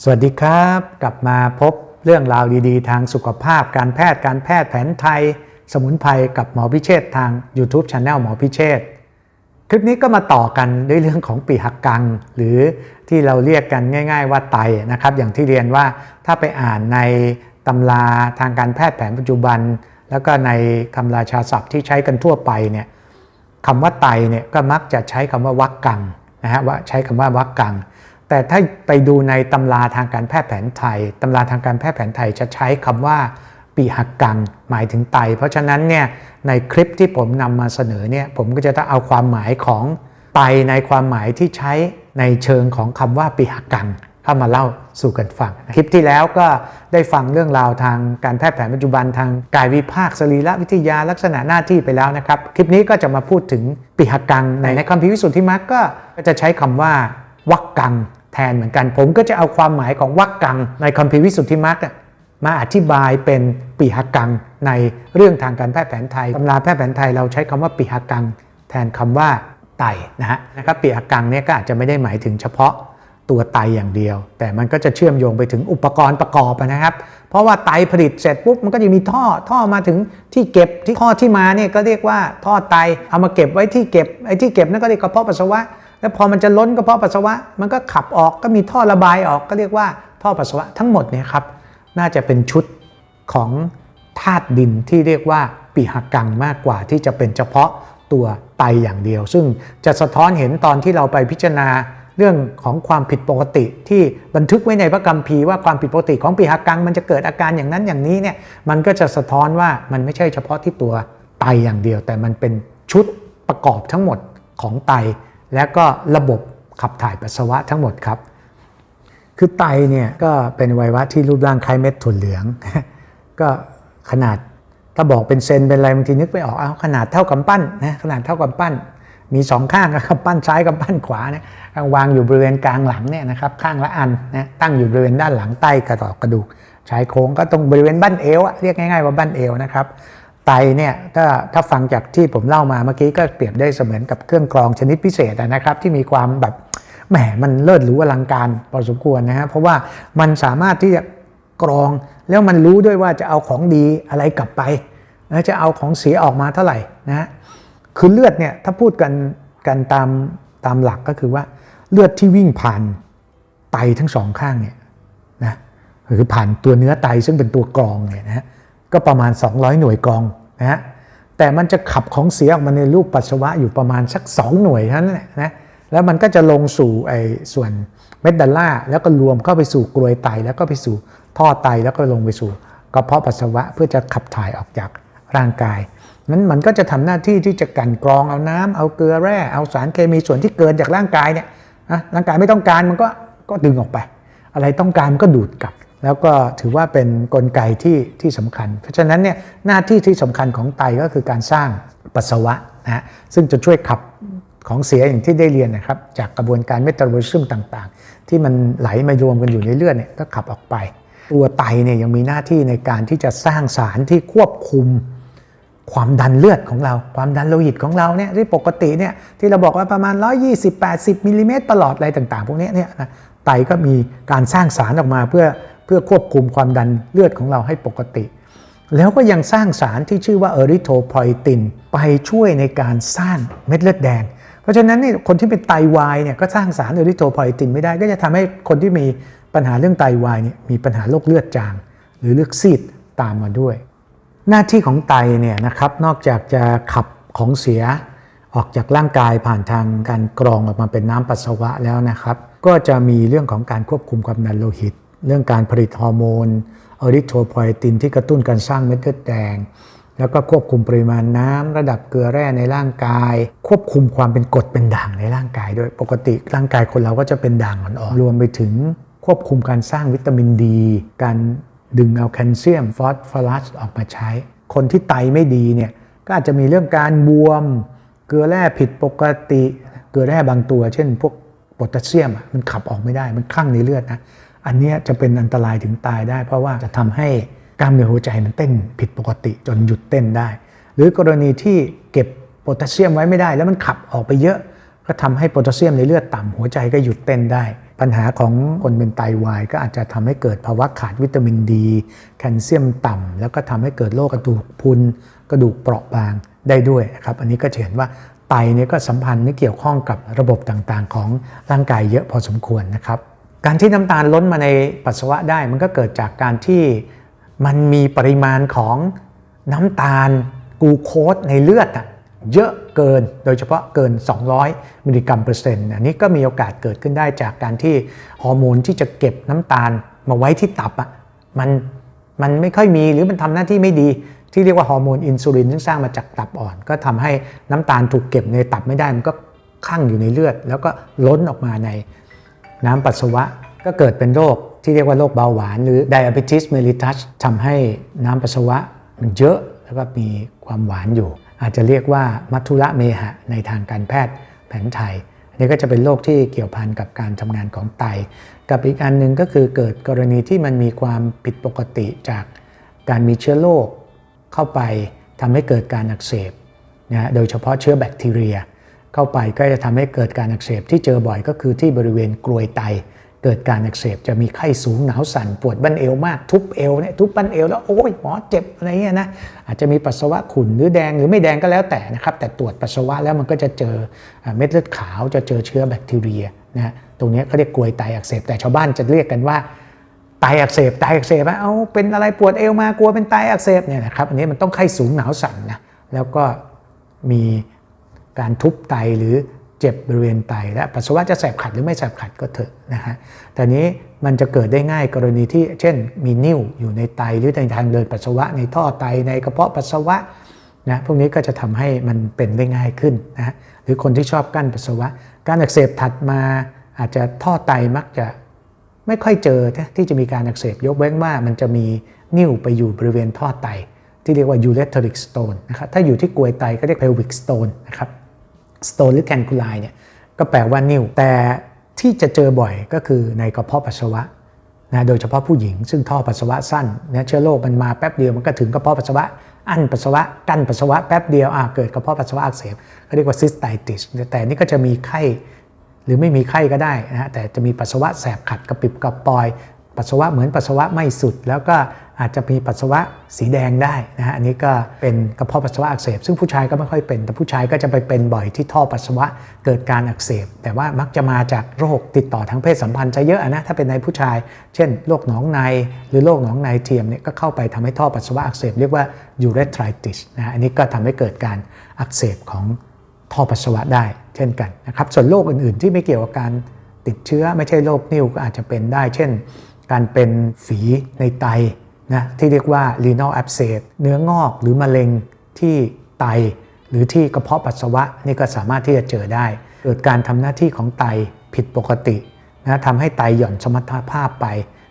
สวัสดีครับ กลับมาพบเรื่องราวดีๆ ทางสุขภาพ การแพทย์การแพทย์แผนไทย สมุนไพรกับหมอพิเชษทาง YouTube Channel หมอพิเชษคลิปนี้ก็มาต่อกันด้วยเรื่องของปีหักกัง หรือที่เราเรียกกันง่าย ๆ ว่าไตนะครับ อย่างที่เรียนว่าถ้าไปอ่านในตำราทางการแพทย์แผนปัจจุบัน แล้วก็ในคำราชาศัพท์ที่ใช้กันทั่วไปเนี่ยคำว่าไตเนี่ยก็มักจะใช้คำว่าวักกังนะฮะว่าใช้คำว่าวักกัง แต่ถ้าไปดูในตำราทางการแพทย์แผนไทยตำราทางการแพทย์แผนไทยจะใช้คำว่าปีหักกังหมายถึงไต เพราะฉะนั้นเนี่ยในคลิปที่ผมนำมาเสนอเนี่ยผมก็จะต้องเอาความหมายของไตในความหมายที่ใช้ในเชิงของคำว่าปีหักกังเข้ามาเล่าสู่กันฟัง คลิปที่แล้วก็ได้ฟังเรื่องราวทางการแพทย์แผนปัจจุบันทางกายวิภาคสรีรวิทยาลักษณะหน้าที่ไปแล้วนะครับ คลิปนี้ก็จะมาพูดถึงปีหักกังในในคัมภีร์วิสุทธิมรรคก็จะใช้คำว่าวักกัง แทนเหมือนกัน ผมก็จะเอาความหมายของวักกังในคัมภีร์วิสุทธิมรรคมาอธิบายเป็นปีหักกังในเรื่องทางการแพทย์แผนไทยตำราแพทย์แผนไทยเราใช้คำว่าปีหักกัง แทนคำว่าไตนะฮะนะครับปีหักกังเนี่ยก็อาจจะไม่ได้หมายถึงเฉพาะตัวไตอย่างเดียว แต่มันก็จะเชื่อมโยงไปถึงอุปกรณ์ประกอบนะครับ เพราะว่าไตผลิตเสร็จปุ๊บมันก็จะมีท่อท่อมาถึงที่เก็บที่ท่อที่มาเนี่ยก็เรียกว่าท่อไตเอามาเก็บไว้ที่เก็บไอ้ที่เก็บนั่นก็เรียกกระเพาะปัสสาวะ แล้วพอมันจะล้นกระเพาะปัสสาวะ มันก็ขับออกก็มีท่อระบายออกก็เรียกว่าท่อปัสสาวะทั้งหมดเนี่ยครับน่าจะเป็นชุดของธาตุดินที่เรียกว่าปีหักกังมากกว่าที่จะเป็นเฉพาะตัวไตอย่างเดียว ซึ่งจะสะท้อนเห็นตอนที่เราไปพิจารณาเรื่องของความผิดปกติที่บันทึกไว้ในพระคัมภีร์ว่าความผิดปกติของปีหักกัง มันจะเกิดอาการอย่างนั้นอย่างนี้เนี่ยมันก็จะสะท้อนว่ามันไม่ใช่เฉพาะที่ตัวไตอย่างเดียว แต่มันเป็นชุดประกอบทั้งหมดของไต และก็ระบบขับถ่ายปัสสาวะทั้งหมดครับ คือไตเนี่ยก็เป็นอวัยวะที่รูปร่างคล้ายเม็ดถั่วเหลือง ก็ขนาดถ้าบอกเป็นเซนเป็นอะไรบางทีนึกไปออกเอาขนาดเท่ากับปั้นนะขนาดเท่ากับปั้น มีสองข้างกับปั้นซ้ายกับปั้นขวาเนี่ยวางอยู่บริเวณกลางหลังเนี่ยนะครับข้างละอันนะตั้งอยู่บริเวณด้านหลังใต้กระดอกกระดูกชายโครงก็ตรงบริเวณบั้นเอวอะเรียกง่ายๆว่าบั้นเอวนะครับ ไตเนี่ยถ้าถ้าฟังจากที่ผมเล่ามาเมื่อกี้ก็เปรียบได้เสมือนกับเครื่องกรองชนิดพิเศษนะครับ ที่มีความแบบแหมมันเลิศหรูอลังการพอสมควรนะฮะเพราะว่ามันสามารถที่จะกรองแล้วมันรู้ด้วยว่าจะเอาของดีอะไรกลับไปแล้วจะเอาของเสียออกมาเท่าไหร่นะฮะคือเลือดเนี่ยถ้าพูดกันกันตามตามหลักก็คือว่าเลือดที่วิ่งผ่านไตทั้งสองข้างเนี่ยนะหรือผ่านตัวเนื้อไตซึ่งเป็นตัวกรองเนี่ยนะฮะ ก็ประมาณ 200 หน่วยกรองนะฮะแต่มันจะขับของเสียออกมาในรูปปัสสาวะอยู่ประมาณสัก 2 หน่วยเท่านั้นแหละนะแล้วมันก็จะลงสู่ไอ้ส่วนเมดดัลล่าแล้วก็รวมเข้าไปสู่กรวยไต แล้วก็ไปสู่ท่อไตแล้วก็ลงไปสู่กระเพาะปัสสาวะเพื่อจะขับถ่ายออกจากร่างกายนั้นมันก็จะทำหน้าที่ที่จะกันกรองเอาน้ำเอาเกลือแร่เอาสารเคมีส่วนที่เกินจากร่างกายเนี่ยนะร่างกายไม่ต้องการมันก็ก็ดึงออกไป อะไรต้องการมันก็ดูดกลับ แล้วก็ถือว่าเป็นนกลไกที่ที่สำคัญ เพราะฉะนั้นเนี่ยหน้าที่ที่สำคัญของไตก็คือการสร้างปัสสาวะนะฮะซึ่งจะช่วยขับของเสียอย่างที่ได้เรียนนะครับ จากกระบวนการเมตาบอลิซึมต่างๆ ที่มันไหลมารวมกันอยู่ในเลือดเนี่ยก็ขับออกไป ตัวไตเนี่ยยังมีหน้าที่ในการที่จะสร้างสารที่ควบคุมความดันเลือดของเรา ความดันโลหิตของเราเนี่ยที่ปกติเนี่ยที่เราบอกว่าประมาณ 120 80มิลลิเมตรตลอดอะไรต่างๆ พวกนี้เนี่ยนะไตก็มีการสร้างสารออกมาเพื่อ เพื่อควบคุมความดันเลือดของเราให้ปกติ แล้วก็ยังสร้างสารที่ชื่อว่าเอริโทพอยติน ไปช่วยในการสร้างเม็ดเลือดแดง เพราะฉะนั้นเนี่ยคนที่เป็นไตวายเนี่ยก็สร้างสารเอริโทพอยตินไม่ได้ ก็จะทำให้คนที่มีปัญหาเรื่องไตวายเนี่ยมีปัญหาโรคเลือดจาง หรือเลือดซีดตามมาด้วย หน้าที่ของไตเนี่ยนะครับนอกจากจะขับของเสียออกจากร่างกายผ่านทางการกรองออกมาเป็นน้ำปัสสาวะแล้วนะครับ ก็จะมีเรื่องของการควบคุมความดันโลหิต เรื่องการผลิตฮอร์โมนอริโทไพตินที่กระตุ้นการสร้างเม็ดเลือดแดง แล้วก็ควบคุมปริมาณน้ำระดับเกลือแร่ในร่างกาย ควบคุมความเป็นกรดเป็นด่างในร่างกายด้วยปกติร่างกายคนเราก็จะเป็นด่างอ่อนๆรวมไปถึงควบคุมการสร้างวิตามินดี การดึงเอาแคลเซียมฟอสฟอรัสออกมาใช้ คนที่ไตไม่ดีเนี่ยก็อาจจะมีเรื่องการบวม เกลือแร่ผิดปกติ เกลือแร่บางตัว เช่น พวกโพแทสเซียมมันขับออกไม่ได้มันคลั่งในเลือดนะ อันนี้จะเป็นอันตรายถึงตายได้ เพราะว่าจะทำให้กล้ามเนื้อหัวใจมันเต้นผิดปกติจนหยุดเต้นได้ หรือกรณีที่เก็บโพแทสเซียมไว้ไม่ได้ แล้วมันขับออกไปเยอะ ก็ทำให้โพแทสเซียมในเลือดต่ำหัวใจก็หยุดเต้นได้ ปัญหาของคนเป็นไตวาย ก็อาจจะทำให้เกิดภาวะขาดวิตามินดี แคลเซียมต่ำแล้วก็ทำให้เกิดโรคกระดูกพุนกระดูกเปราะบางได้ด้วยนะครับอันนี้ก็เห็นว่าไตเนี่ยก็สัมพันธ์และเกี่ยวข้องกับระบบต่างๆ ของร่างกายเยอะพอสมควรนะครับ การที่น้ำตาลล้นมาในปัสสาวะได้มันก็เกิดจากการที่มันมีปริมาณของน้ำตาลกลูโคสในเลือดอะเยอะเกินโดยเฉพาะเกิน 200 มิลลิกรัมเปอร์เซ็นต์อันนี้ก็มีโอกาสเกิดขึ้นได้จากการที่ฮอร์โมนที่จะเก็บน้ำตาลมาไว้ที่ตับอะมันมันไม่ค่อยมีหรือมันทำหน้าที่ไม่ดีที่เรียกว่าฮอร์โมนอินซูลินซึ่งสร้างมาจากตับอ่อน ก็ทำให้น้ำตาลถูกเก็บในตับไม่ได้มันก็คั่งอยู่ในเลือด แล้วก็ล้นออกมาใน น้ำปัสสาวะก็เกิดเป็นโรคที่เรียกว่าโรคเบาหวาน หรือ diabetes mellitus ทำให้น้ำปัสสาวะมันเยอะแล้วก็มีความหวานอยู่ อาจจะเรียกว่ามัทุระเมหะในทางการแพทย์แผนไทย อันนี้ก็จะเป็นโรคที่เกี่ยวพันกับการทำงานของไต กับอีกอันหนึ่งก็คือเกิดกรณีที่มันมีความผิดปกติจากการมีเชื้อโรคเข้าไปทำให้เกิดการอักเสบนะฮะโดยเฉพาะเชื้อแบคทีเรีย เข้าไปก็จะทำให้เกิดการอักเสบที่เจอบ่อยก็คือที่บริเวณกรวยไต เกิดการอักเสบจะมีไข้สูงหนาวสั่นปวดบั้นเอวมาก ทุบเอวเนี่ยทุบบั้นเอวแล้วโอ้ยหมอเจ็บอะไรเงี้ยนะอาจจะมีปัสสาวะขุ่นหรือแดงหรือไม่แดงก็แล้วแต่นะครับแต่ตรวจปัสสาวะแล้วมันก็จะเจอเม็ดเลือดขาวจะเจอเชื้อแบคทีเรียนะตรงนี้เขาเรียกกรวยไตอักเสบแต่ชาวบ้านจะเรียกกันว่าไตอักเสบไตอักเสบอะเอาเป็นอะไรปวดเอวมากลัวเป็นไตอักเสบเนี่ยนะครับอันนี้มันต้องไข้สูงหนาวสั่นนะแล้วก็มี การทุบไตหรือเจ็บบริเวณไต และปัสสาวะจะแสบขัดหรือไม่แสบขัดก็เถอะนะฮะแต่นี้มันจะเกิดได้ง่ายกรณีที่เช่นมีนิ่วอยู่ในไตหรือในทางเดินปัสสาวะในท่อไตในกระเพาะปัสสาวะนะพวกนี้ก็จะทำให้มันเป็นได้ง่ายขึ้นนะหรือคนที่ชอบกั้นปัสสาวะ การอักเสบถัดมาอาจจะท่อไตมักจะไม่ค่อยเจอที่จะมีการอักเสบยกเว้นว่ามันจะมีนิ่วไปอยู่บริเวณท่อไต ที่เรียกว่า urethric stone นะครับถ้าอยู่ที่กลวยไตก็เรียก pelvic stone นะครับ stone หรือ canculi เนี่ยก็แปลว่านิ่วแต่ที่จะเจอบ่อยก็คือในกระเพาะปัสสาวะนะโดยเฉพาะผู้หญิง ซึ่งท่อปัสสาวะสั้นนะเชื้อโรคมันมาแป๊บเดียวมันก็ถึงกระเพาะปัสสาวะอั้นปัสสาวะกั้นปัสสาวะแป๊บเดียวอะเกิดกระเพาะปัสสาวะอักเสบเขาเรียกว่า cystitis แต่นี่ก็จะมีไข้ หรือไม่มีไข้ก็ได้นะฮะแต่จะมีปัสสาวะแสบขัดกระปิบกระปอย ปัสสาวะเหมือนปัสสาวะไม่สุด แล้วก็ อาจจะมีปัสสาวะสีแดงได้นะฮะอันนี้ก็เป็นกระเพาะปัสสาวะอักเสบ ซึ่งผู้ชายก็ไม่ค่อยเป็น แต่ผู้ชายก็จะไปเป็นบ่อยที่ท่อปัสสาวะเกิดการอักเสบ แต่ว่ามักจะมาจากโรคติดต่อทางเพศสัมพันธ์จะเยอะนะถ้าเป็นในผู้ชาย เช่นโรคหนองในหรือโรคหนองในเทียมเนี่ยก็เข้าไปทำให้ท่อปัสสาวะอักเสบเรียกว่า urethritis นะฮะอันนี้ก็ทำให้เกิดการอักเสบของท่อปัสสาวะได้เช่นกันนะครับส่วนโรคอื่น ๆ ที่ไม่เกี่ยวกับการติดเชื้อไม่ใช่โรคนิ่วก็อาจจะเป็นได้ เช่น การเป็นฝีในไต นะที่เรียกว่า renal abscess เนื้องอกหรือมะเร็งที่ไต หรือที่กระเพาะปัสสาวะนี่ก็สามารถที่จะเจอได้ เกิดการทำหน้าที่ของไตผิดปกตินะทำให้ไตหย่อนสมรรถภาพไป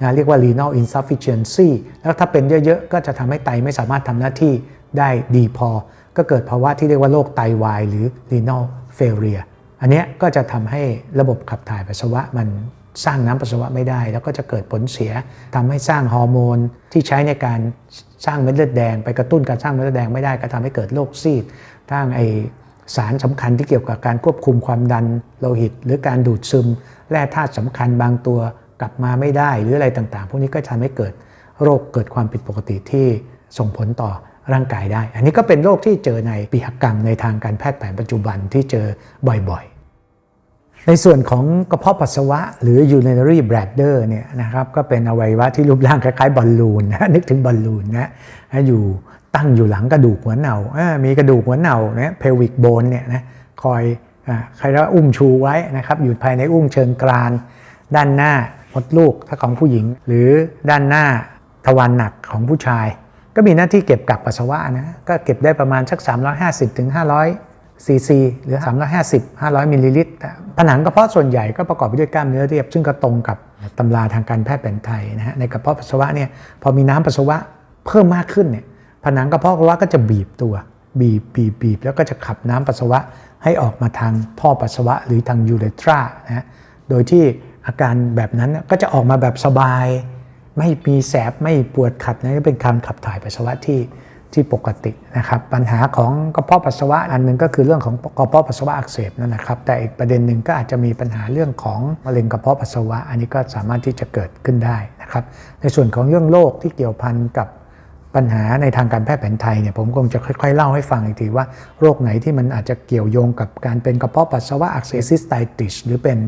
นะเรียกว่า renal insufficiency แล้วถ้าเป็นเยอะๆ ก็จะทำให้ไตไม่สามารถทำหน้าที่ได้ดีพอ ก็เกิดภาวะที่เรียกว่าโรคไตวาย หรือ renal failure อันนี้ก็จะทำให้ระบบขับถ่ายปัสสาวะมัน สร้างน้ำปัสสาวะไม่ได้ แล้วก็จะเกิดผลเสียทำให้สร้างฮอร์โมนที่ใช้ในการสร้างเม็ดเลือดแดง ไปกระตุ้นการสร้างเม็ดเลือดแดงไม่ได้ก็ทำให้เกิดโรคซีดทั้างไอสารสำคัญที่เกี่ยวกับการควบคุมความดันโลหิต หรือการดูดซึมแร่ธาตุสำคัญบางตัวกลับมาไม่ได้หรืออะไรต่างๆ พวกนี้ก็ทำให้เกิดโรคเกิดความผิดปกติที่ส่งผลต่อร่างกายได้ อันนี้ก็เป็นโรคที่เจอในปีหกรรมในทางการแพทย์แผนปัจจุบันที่เจอบ่อยๆ ในส่วนของกระเพาะปัสสาวะ หรือ urinary bladder เนี่ยนะครับก็เป็นอวัยวะที่รูปร่างคล้ายๆบอลลูนนะนึกถึงบอลลูนนะอยู่ตั้งอยู่หลังกระดูกหัวเน่ามีกระดูกหัวเน่านะ pelvic bone เนี่ยนะคอยใครเรียกว่าอุ้มชูไว้นะครับอยู่ภายในอุ้งเชิงกราน ด้านหน้ามดลูกถ้าของผู้หญิง หรือด้านหน้าทวารหนักของผู้ชาย ก็มีหน้าที่เก็บกักปัสสาวะนะก็เก็บได้ประมาณสัก 350ถึง500 ซีซีหรือ 350 500 มิลลิลิตร ผนังกระเพาะส่วนใหญ่ก็ประกอบไปด้วยกล้ามเนื้อเรียบ ซึ่งก็ตรงกับตำราทางการแพทย์แผนไทยนะฮะ ในกระเพาะปัสสาวะเนี่ย พอมีน้ำปัสสาวะเพิ่มมากขึ้นเนี่ย ผนังกระเพาะปัสสาวะก็จะบีบตัว บีบ บีบ บีบ แล้วก็จะขับน้ำปัสสาวะให้ออกมาทางท่อปัสสาวะหรือทางยูเรทรานะโดยที่อาการแบบนั้นก็จะออกมาแบบสบาย ไม่มีแสบ ไม่ปวดขัดนะเป็นการขับถ่ายปัสสาวะที่ ที่ปกตินะครับปัญหาของกระเพาะปัสสาวะอันหนึงก็คือเรื่องของกระเพาะปัสสาวะอักเสบนั่นแหละครับ แต่อีกประเด็นหนึ่งก็อาจจะมีปัญหาเรื่องของมะเร็งกระเพาะปัสสาวะ อันนี้ก็สามารถที่จะเกิดขึ้นได้นะครับในส่วนของเรื่องโรคที่เกี่ยวพันกับปัญหาในทางการแพทย์แผนไทยเนี่ยผมคงจะค่อยๆ เล่าให้ฟังอีกทีว่าโรคไหนที่มันอาจจะเกี่ยวโยงกับการเป็นกระเพาะปัสสาวะอักเสบซิสไตติสหรือเป็น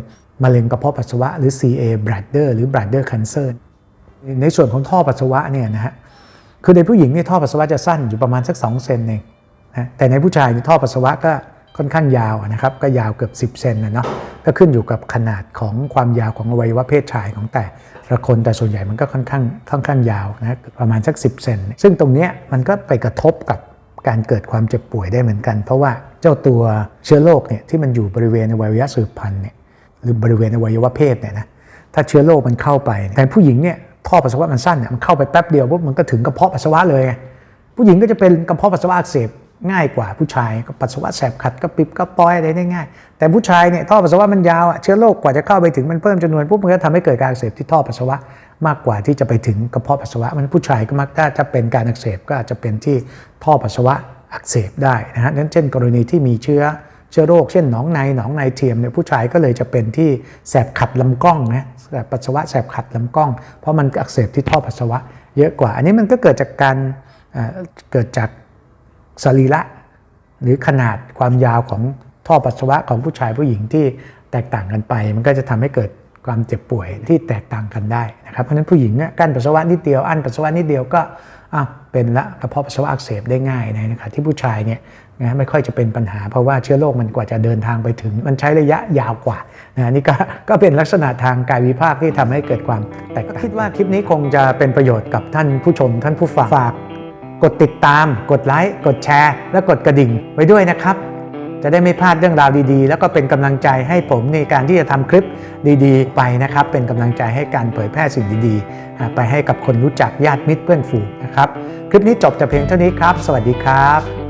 มะเร็งกระเพาะปัสสาวะหรือ CA bladder หรือ bladder cancer ในส่วนของท่อปัสสาวะเนี่ยนะฮะ คือในผู้หญิงนี่ท่อปัสสาวะจะสั้นอยู่ประมาณสัก 2 เซนเองนะแต่ในผู้ชายนี่ท่อปัสสาวะก็ค่อนข้างยาวนะครับก็ยาวเกือบ 10 เซนนะเนาะก็ขึ้นอยู่กับขนาดของความยาวของอวัยวะเพศชายของแต่ละคนแต่ส่วนใหญ่มันก็ค่อนข้างค่อนข้างยาวนะประมาณสัก 10 เซนซึ่งตรงนี้มันก็ไปกระทบกับการเกิดความเจ็บป่วยได้เหมือนกัน เพราะว่าเจ้าตัวเชื้อโรคเนี่ยที่มันอยู่บริเวณอวัยวะสืบพันธุ์เนี่ยหรือบริเวณอวัยวะเพศเนี่ยนะถ้าเชื้อโรคมันเข้าไปแต่ผู้หญิงเนี่ย ท่อปัสสาวะมันสั้นเนี่ยมันเข้าไปแป๊บเดียวปุ๊บมันก็ถึงกระเพาะปัสสาวะเลยไงผู้หญิงก็จะเป็นกระเพาะปัสสาวะอักเสบง่ายกว่าผู้ชายก็ปัสสาวะแสบขัดก็ปิบก็ปอยอะไรได้ง่าย แต่ผู้ชายเนี่ยท่อปัสสาวะมันยาวเชื้อโรคกว่าจะเข้าไปถึงมันเพิ่มจำนวนปุ๊บมันก็ทำให้เกิดการอักเสบที่ท่อปัสสาวะมากกว่าที่จะไปถึงกระเพาะปัสสาวะมันผู้ชายก็มักถ้าจะเป็นการอักเสบก็อาจจะเป็นที่ท่อปัสสาวะอักเสบได้นะฮะนั้นเช่น กรณีที่มีเชื้อเชื้อโรคเช่นหนองในหนองในเทียมเนี่ยผู้ชายก็เลยจะเป็นที่แสบขัดลำกล้องนะ ปัสสาวะแสบขัดลำกล้อง เพราะมันอักเสบที่ท่อปัสสาวะเยอะกว่า อันนี้มันก็เกิดจากการเเกิดจากสรีระหรือขนาดความยาวของท่อปัสสาวะของผู้ชายผู้หญิงที่แตกต่างกันไป มันก็จะทำให้เกิดความเจ็บป่วยที่แตกต่างกันได้นะครับเพราะฉะนั้นผู้หญิงเนี่ยกั้นปัสสาวะนิดเดียวอั้นปัสสาวะนิดเดียวก็อ้าวเป็นละกระเพาะปัสสาวะอักเสบได้ง่ายนะครับที่ผู้ชายเนี่ย นะไม่ค่อยจะเป็นปัญหา เพราะว่าเชื้อโรคมันกว่าจะเดินทางไปถึง มันใช้ระยะยาวกว่านะนี่ก็ก็เป็นลักษณะทางกายวิภาคที่ทำให้เกิดความแตกต่างคิดว่าคลิปนี้คงจะเป็นประโยชน์กับท่านผู้ชม ท่านผู้ฟังฝาก กดติดตาม กดไลค์กดแชร์ และกดกระดิ่งไว้ด้วยนะครับ จะได้ไม่พลาดเรื่องราวดีๆ แล้วก็เป็นกำลังใจให้ผมในการที่จะทำคลิปดีๆ ไปนะครับ เป็นกำลังใจให้การเผยแพร่สิ่งดีๆ ไปให้กับคนรู้จักญาติมิตรเพื่อนฝูงนะครับคลิปนี้จบแต่เพียงเท่านี้ครับ สวัสดีครับ